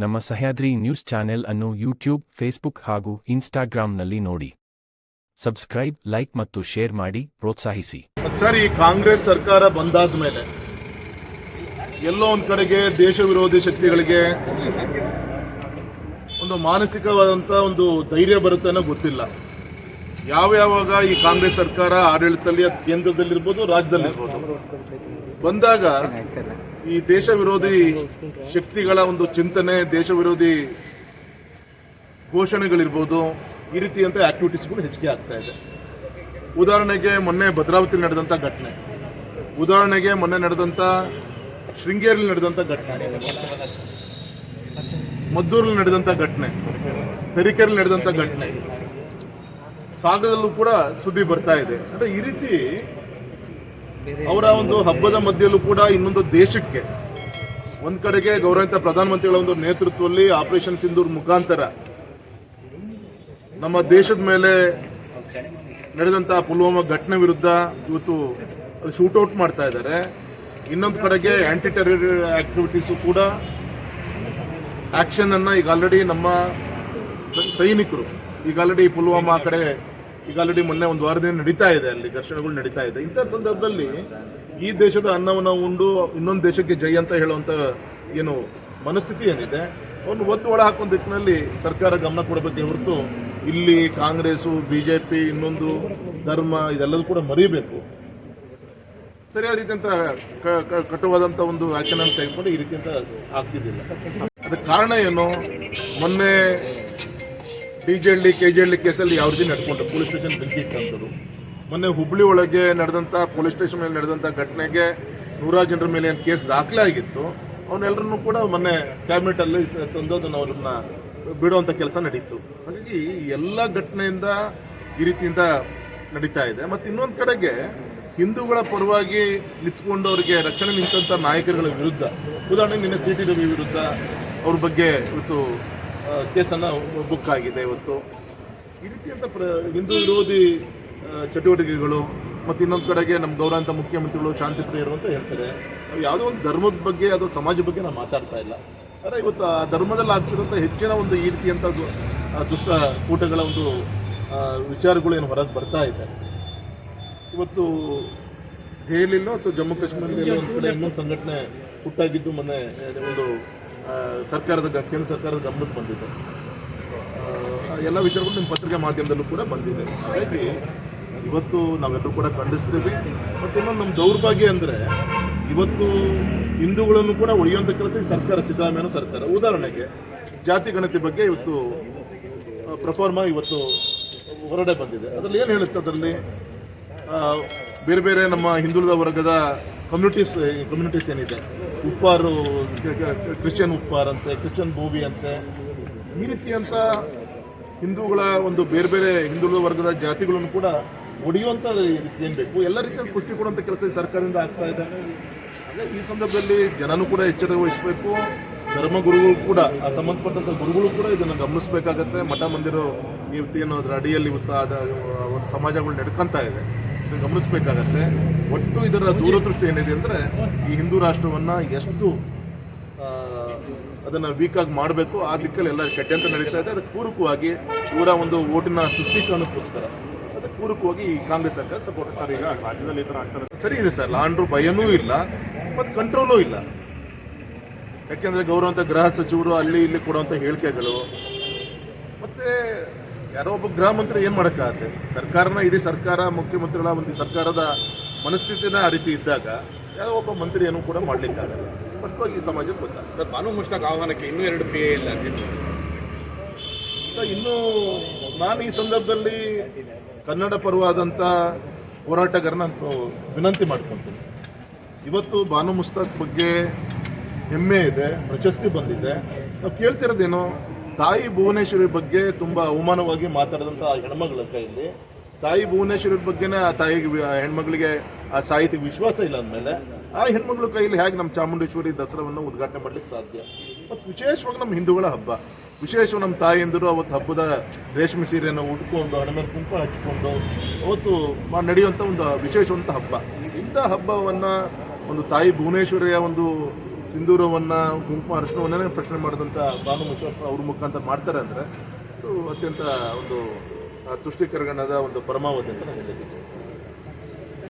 ನಮ್ಮ Sahyadri news channel ಅನ್ನು YouTube, Facebook ಹಾಗೂ ಇನ್ಸ್ಟಾಗ್ರಾಂನಲ್ಲಿ ನೋಡಿ. ಸಬ್ಸ್ಕ್ರೈಬ್, ಲೈಕ್ ಮತ್ತು ಶೇರ್ ಮಾಡಿ, ಪ್ರೋತ್ಸಾಹಿಸಿ. ಸರ್ ಈ ಕಾಂಗ್ರೆಸ್ ಸರ್ಕಾರ ಬಂದಾದ ಮೇಲೆ ಎಲ್ಲೋ ಒಂದು ಕಡೆಗೆ ದೇಶ ವಿರೋಧಿ ಶಕ್ತಿಗಳಿಗೆ ಒಂದು ಮಾನಸಿಕವಾದಂಥ ಒಂದು ಧೈರ್ಯ ಬರುತ್ತೆ ಅನ್ನೋ ಗೊತ್ತಿಲ್ಲ. ಯಾವ ಯಾವಾಗ ಈ ಕಾಂಗ್ರೆಸ್ ಸರ್ಕಾರ ಆಡಳಿತದಲ್ಲಿ ಕೇಂದ್ರದಲ್ಲಿರ್ಬೋದು, ರಾಜ್ಯದಲ್ಲಿರ್ಬೋದು. ಬಂದಾಗ ಈ ದೇಶ ವಿರೋಧಿ ಶಕ್ತಿಗಳ ಒಂದು ಚಿಂತನೆ ದೇಶ ವಿರೋಧಿ ಘೋಷಣೆಗಳಿರ್ಬೋದು, ಈ ರೀತಿಯಂಥ ಆಕ್ಟಿವಿಟೀಸ್ಗಳು ಹೆಚ್ಚಿಗೆ ಆಗ್ತಾ ಇದೆ. ಉದಾಹರಣೆಗೆ ಮೊನ್ನೆ ಭದ್ರಾವತಿ ನಡೆದಂಥ ಘಟನೆ. ಉದಾಹರಣೆಗೆ ಮೊನ್ನೆ ನಡೆದಂಥ ಶೃಂಗೇರಿಯಲ್ಲಿ ನಡೆದಂಥ ಘಟನೆ. ಮದ್ದೂರಲ್ಲಿ ನಡೆದಂಥ ಘಟನೆ. ತರೀಕೆರೆಯಲ್ಲಿ ನಡೆದಂಥ ಘಟನೆ. ಸಾಗರದಲ್ಲೂ ಕೂಡ ಸುದ್ದಿ ಬರ್ತಾ ಇದೆ. ಅಂದರೆ ಈ ರೀತಿ ಅವರ ಒಂದು ಹಬ್ಬದ ಮಧ್ಯಲ್ಲೂ ಕೂಡ ಇನ್ನೊಂದು ದೇಶಕ್ಕೆ ಒಂದ್ ಕಡೆಗೆ ಗೌರವಿತ ಪ್ರಧಾನಮಂತ್ರಿಗಳ ಒಂದು ನೇತೃತ್ವದಲ್ಲಿ ಆಪರೇಷನ್ ಸಿಂಧೂರ್ ಮುಖಾಂತರ ನಮ್ಮ ದೇಶದ ಮೇಲೆ ನಡೆದಂತ ಪುಲ್ವಾಮಾ ಘಟನೆ ವಿರುದ್ಧ ಇವತ್ತು ಶೂಟೌಟ್ ಮಾಡ್ತಾ ಇದ್ದಾರೆ. ಇನ್ನೊಂದು ಕಡೆಗೆ ಆಂಟಿ ಟೆರರ್ ಆಕ್ಟಿವಿಟೀಸ್ ಕೂಡ ಆಕ್ಷನ್ ಅನ್ನ ಈಗ ಆಲ್ರೆಡಿ ನಮ್ಮ ಸೈನಿಕರು ಈಗ ಆಲ್ರೆಡಿ ಪುಲ್ವಾಮಾ ಕಡೆ ಈಗ ಆಲ್ರೆಡಿ ಮೊನ್ನೆ ಒಂದು ವಾರದಿಂದ ನಡೀತಾ ಇದೆ ಅಲ್ಲಿ, ಘರ್ಷಣೆಗಳು ನಡೀತಾ ಇದೆ. ಇಂಥ ಸಂದರ್ಭದಲ್ಲಿ ಈ ದೇಶದ ಅನ್ನವನ್ನು ಉಂಡು, ಇನ್ನೊಂದು ದೇಶಕ್ಕೆ ಜೈ ಅಂತ ಹೇಳುವಂತ ಏನು ಮನಸ್ಥಿತಿ ಏನಿದೆ ಅವನು ಒತ್ತು ಒಳ ಹಾಕುವ ದಿಕ್ಕಿನಲ್ಲಿ ಸರ್ಕಾರ ಗಮನ ಕೊಡಬೇಕೇ ಹೊರತು ಇಲ್ಲಿ ಕಾಂಗ್ರೆಸ್ಸು ಪಿ ಇನ್ನೊಂದು ಧರ್ಮ, ಇದೆಲ್ಲದೂ ಕೂಡ ಮರಿಬೇಕು. ಸರಿಯಾದ ರೀತಿಯಂತ ಕ- ಕ- ಕಟುವಾದಂಥ ಒಂದು ಆಕ್ಷನ್ ಅಂತ ತೆಗೆದುಕೊಂಡು ಈ ರೀತಿಯಂತ ಆಗ್ತಿದ್ದಿಲ್ಲ. ಅದಕ್ಕೆ ಕಾರಣ ಏನು? ಮೊನ್ನೆ ಡಿ ಜೆ ಕೆ ಜಿ ಹಳ್ಳಿ ಕೇಸಲ್ಲಿ ಯಾವ ರೀತಿ ನಡ್ಕೊಂಡು ಪೊಲೀಸ್ ಸ್ಟೇಷನ್ ಬೆಂಕಿ ಇಟ್ಟಂಥದ್ದು ಮೊನ್ನೆ ಹುಬ್ಳಿ ಒಳಗೆ ನಡೆದಂಥ, ಪೊಲೀಸ್ ಸ್ಟೇಷನ್ ಮೇಲೆ ನಡೆದಂಥ ಘಟನೆಗೆ ನೂರಾರು ಜನರ ಮೇಲೆ ಏನು ಕೇಸ್ ದಾಖಲೆ ಆಗಿತ್ತು ಅವನ್ನೆಲ್ಲರನ್ನೂ ಕೂಡ ಮೊನ್ನೆ ಕ್ಯಾಬಿನೆಟಲ್ಲಿ ತಂದು ಅದನ್ನು ಅವ್ರನ್ನ ಬಿಡುವಂಥ ಕೆಲಸ ನಡೀತು. ಹಾಗಾಗಿ ಎಲ್ಲ ಘಟನೆಯಿಂದ ಈ ರೀತಿಯಿಂದ ನಡೀತಾ ಇದೆ. ಮತ್ತು ಇನ್ನೊಂದು ಕಡೆಗೆ ಹಿಂದೂಗಳ ಪರವಾಗಿ ನಿಂತ್ಕೊಂಡು ಅವರಿಗೆ ರಕ್ಷಣೆ ನಿಂತಹ ನಾಯಕರುಗಳ ವಿರುದ್ಧ, ಉದಾಹರಣೆಗೆ ನಿನ್ನೆ ಸಿ ಟಿ ರವಿ ವಿರುದ್ಧ ಅವ್ರ ಬಗ್ಗೆ ಇವತ್ತು ಕೇಸನ್ನು ಬುಕ್ ಆಗಿದೆ ಇವತ್ತು. ಈ ರೀತಿಯಂಥ ಪ್ರ, ಹಿಂದೂ ವಿರೋಧಿ ಚಟುವಟಿಕೆಗಳು ಮತ್ತು ಇನ್ನೊಂದು ಕಡೆಗೆ ನಮ್ಮ ಗೌರವಂತ ಮುಖ್ಯಮಂತ್ರಿಗಳು ಶಾಂತಿ ಪ್ರಿಯರು ಅಂತ ಹೇಳ್ತಾರೆ. ನಾವು ಯಾವುದೋ ಒಂದು ಧರ್ಮದ ಬಗ್ಗೆ ಅದು ಸಮಾಜ ಬಗ್ಗೆ ನಾವು ಮಾತಾಡ್ತಾ ಇಲ್ಲ. ಆದರೆ ಇವತ್ತು ಆ ಧರ್ಮದಲ್ಲಿ ಆಗ್ತಿರೋಂಥ ಹೆಚ್ಚಿನ ಒಂದು ಈ ರೀತಿಯಂಥ ದುಷ್ಟ ಕೂಟಗಳ ಒಂದು ವಿಚಾರಗಳು ಏನು ಹೊರಗೆ ಬರ್ತಾ ಇದೆ. ಇವತ್ತು ದೆಹಲಿಯಲ್ಲೋ ಅಥವಾ ಜಮ್ಮು ಕಾಶ್ಮೀರದಲ್ಲೋ ಒಂದು ಕಡೆ ಇನ್ನೊಂದು ಸಂಘಟನೆ ಹುಟ್ಟಾಗಿದ್ದು ಮೊನ್ನೆ ಒಂದು ಸರ್ಕಾರದ ಕೇಂದ್ರ ಸರ್ಕಾರದ ಗಮನಕ್ಕೆ ಬಂದಿದೆ. ಎಲ್ಲ ವಿಚಾರಗಳು ನಿಮ್ಮ ಪತ್ರಿಕಾ ಮಾಧ್ಯಮದಲ್ಲೂ ಕೂಡ ಬಂದಿದೆ. ಹಾಗಾಗಿ ಇವತ್ತು ನಾವೆಲ್ಲರೂ ಕೂಡ ಖಂಡಿಸ್ತೀವಿ ಮತ್ತು ಇನ್ನೊಂದು ನಮ್ಮ ದೌರ್ಭಾಗ್ಯ ಅಂದರೆ ಇವತ್ತು ಹಿಂದೂಗಳನ್ನು ಕೂಡ ಒಡೆಯುವಂಥ ಕೆಲಸ ಈ ಸರ್ಕಾರ, ಸಿದ್ದರಾಮಯ್ಯನ ಸರ್ಕಾರ. ಉದಾಹರಣೆಗೆ ಜಾತಿ ಗಣತಿ ಬಗ್ಗೆ ಇವತ್ತು ಪ್ರಫಾರ್ಮ ಇವತ್ತು ಹೊರಡೆ ಬಂದಿದೆ. ಅದರಲ್ಲಿ ಏನು ಹೇಳುತ್ತೆ ಅದರಲ್ಲಿ? ಬೇರೆ ಬೇರೆ ನಮ್ಮ ಹಿಂದುಳಿದ ವರ್ಗದ ಕಮ್ಯುನಿಟೀಸ್ ಕಮ್ಯುನಿಟೀಸ್ ಏನಿದೆ? ಉಪ್ಪಾರು, ಕ್ರಿಶ್ಚಿಯನ್ ಉಪ್ಪಾರ್ ಅಂತೆ ಕ್ರಿಶ್ಚಿಯನ್ ಭೂಮಿ ಅಂತೆ. ಈ ರೀತಿಯಂಥ ಹಿಂದೂಗಳ ಒಂದು ಬೇರೆ ಬೇರೆ ಹಿಂದುಳಿದ ವರ್ಗದ ಜಾತಿಗಳನ್ನು ಕೂಡ ಒಡೆಯುವಂಥ ಏನು ಬೇಕು? ಎಲ್ಲ ರೀತಿಯ ಪುಷ್ಟಿ ಕೊಡುವಂಥ ಕೆಲಸ ಈ ಸರ್ಕಾರದಿಂದ ಆಗ್ತಾ ಇದೆ. ಈ ಸಂದರ್ಭದಲ್ಲಿ ಜನನೂ ಕೂಡ ಎಚ್ಚರ ವಹಿಸಬೇಕು. ಧರ್ಮಗುರುಗಳು ಕೂಡ, ಆ ಸಂಬಂಧಪಟ್ಟಂಥ ಗುರುಗಳು ಕೂಡ ಇದನ್ನು ಗಮನಿಸಬೇಕಾಗತ್ತೆ. ಮಠ ಮಂದಿರ ಏನು ಅದರ ಅಡಿಯಲ್ಲಿ ಇವತ್ತು ಆದ ಒಂದು ಸಮಾಜಗಳು ನಡ್ಕೊತಾ ಇದೆ. ಗಮನಿಸಬೇಕಾಗತ್ತೆ. ಒಟ್ಟು ಇದರ ದೂರದೃಷ್ಟಿ ಏನಿದೆ ಅಂದರೆ ಈ ಹಿಂದೂ ರಾಷ್ಟ್ರವನ್ನು ಎಷ್ಟು ಅದನ್ನು ವೀಕಾಗಿ ಆಗಿ ಮಾಡಬೇಕು ಆ ದಿಕ್ಕಲ್ಲಿ ಎಲ್ಲ ಷಡ್ಯಂತ್ರ ನಡೀತಾ ಇದೆ. ಅದಕ್ಕೆ ಪೂರಕವಾಗಿ ಇವರ ಒಂದು ಓಟಿನ ಸೃಷ್ಟೀಕರಣಕ್ಕೋಸ್ಕರ ಅದಕ್ಕೆ ಪೂರಕವಾಗಿ ಈ ಕಾಂಗ್ರೆಸ್ ಸರ್ಕಾರ ಸಪೋರ್ಟ್ ಸರ್ ಈಗ ರಾಜ್ಯದಲ್ಲಿ ಈ ಥರ ಆಗ್ತಾರೆ ಸರಿ ಇದೆ ಸರ್. ಲಾಂಡ್ರು ಭಯನೂ ಇಲ್ಲ ಮತ್ತು ಕಂಟ್ರೋಲೂ ಇಲ್ಲ. ಯಾಕೆಂದ್ರೆ ಗೌರವಂತ ಗೃಹ ಸಚಿವರು ಅಲ್ಲಿ ಇಲ್ಲಿ ಕೊಡುವಂಥ ಹೇಳಿಕೆಗಳು. ಮತ್ತೆ ಯಾರೋ ಒಬ್ಬ ಗೃಹ ಮಂತ್ರಿ ಏನು ಮಾಡೋಕ್ಕಾಗತ್ತೆ ಸರ್ಕಾರನ ಇಡೀ ಸರ್ಕಾರ ಮುಖ್ಯಮಂತ್ರಿಗಳ ಒಂದು ಸರ್ಕಾರದ ಮನಸ್ಥಿತಿನ ಆ ರೀತಿ ಇದ್ದಾಗ ಯಾರೋ ಒಬ್ಬ ಮಂತ್ರಿ ಏನು ಕೂಡ ಮಾಡ್ಲಿಕ್ಕಾಗಲ್ಲ ಸ್ಪಷ್ಟವಾಗಿ ಈ ಸಮಾಜಕ್ಕೆ ಗೊತ್ತಾಗ ಸರ್ ಬಾನು ಮುಷ್ತಾಕ್ ಆಹ್ವಾನಕ್ಕೆ ಇನ್ನೂ ಎರಡು ಪಿ ಇಲ್ಲ ಅಂತ ಈಗ ಇನ್ನು ನಾನು ಈ ಸಂದರ್ಭದಲ್ಲಿ ಕನ್ನಡ ಪರವಾದಂಥ ಹೋರಾಟಗಾರನ ವಿನಂತಿ ಮಾಡ್ಕೊತೀನಿ. ಇವತ್ತು ಬಾನು ಮುಸ್ತಾಕ್ ಬಗ್ಗೆ ಹೆಮ್ಮೆ ಇದೆ ಪ್ರಶಸ್ತಿ ಬಂದಿದೆ. ನಾವು ಕೇಳ್ತಿರೋದೇನು ತಾಯಿ ಭುವನೇಶ್ವರಿ ಬಗ್ಗೆ ತುಂಬ ಅವಮಾನವಾಗಿ ಮಾತಾಡಿದಂಥ ಹೆಣ್ಮಗಳ ಕೈಯಲ್ಲಿ, ತಾಯಿ ಭುವನೇಶ್ವರಿ ಬಗ್ಗೆನೇ ಆ ತಾಯಿಗೆ ಹೆಣ್ಮಗಳಿಗೆ ಆ ಸಾಹಿತ್ಯಕ್ಕೆ ವಿಶ್ವಾಸ ಇಲ್ಲ ಅಂದಮೇಲೆ, ಆ ಹೆಣ್ಮಗಳ ಕೈಯಲ್ಲಿ ಹೇಗೆ ನಮ್ಮ ಚಾಮುಂಡೇಶ್ವರಿ ದಸರಾವನ್ನು ಉದ್ಘಾಟನೆ ಮಾಡ್ಲಿಕ್ಕೆ ಸಾಧ್ಯ? ಮತ್ತು ವಿಶೇಷವಾಗಿ ನಮ್ಮ ಹಿಂದೂಗಳ ಹಬ್ಬ. ವಿಶೇಷವಾಗಿ ನಮ್ಮ ತಾಯಿಯಂದರು ಅವತ್ತು ಹಬ್ಬದ ರೇಷ್ಮೆ ಸೀರೆಯನ್ನು ಉಟ್ಕೊಂಡು ಹಣಮೇಲೆ ಕುಂಕುಮ ಹಚ್ಕೊಂಡು, ಅವತ್ತು ನಡೆಯುವಂಥ ಒಂದು ವಿಶೇಷವಂತ ಹಬ್ಬ. ಇಂಥ ಹಬ್ಬವನ್ನು ಒಂದು ತಾಯಿ ಭುವನೇಶ್ವರಿಯ ಒಂದು ಸಿಂಧೂರವನ್ನು ಕುಂಕುಮ ಅರಿಶಿನವನ್ನೇ ಪ್ರಶ್ನೆ ಮಾಡಿದಂಥ ಬಾನು ಮುಷರಫ್ ಅವ್ರ ಮುಖಾಂತರ ಮಾಡ್ತಾರೆ ಅಂದರೆ ಅದು ಅತ್ಯಂತ ಒಂದು ತುಷ್ಟೀಕರಣದ ಒಂದು ಪರಮಾವಧಿ ಅಂತ ನಾನು ಹೇಳಿದ್ದೀನಿ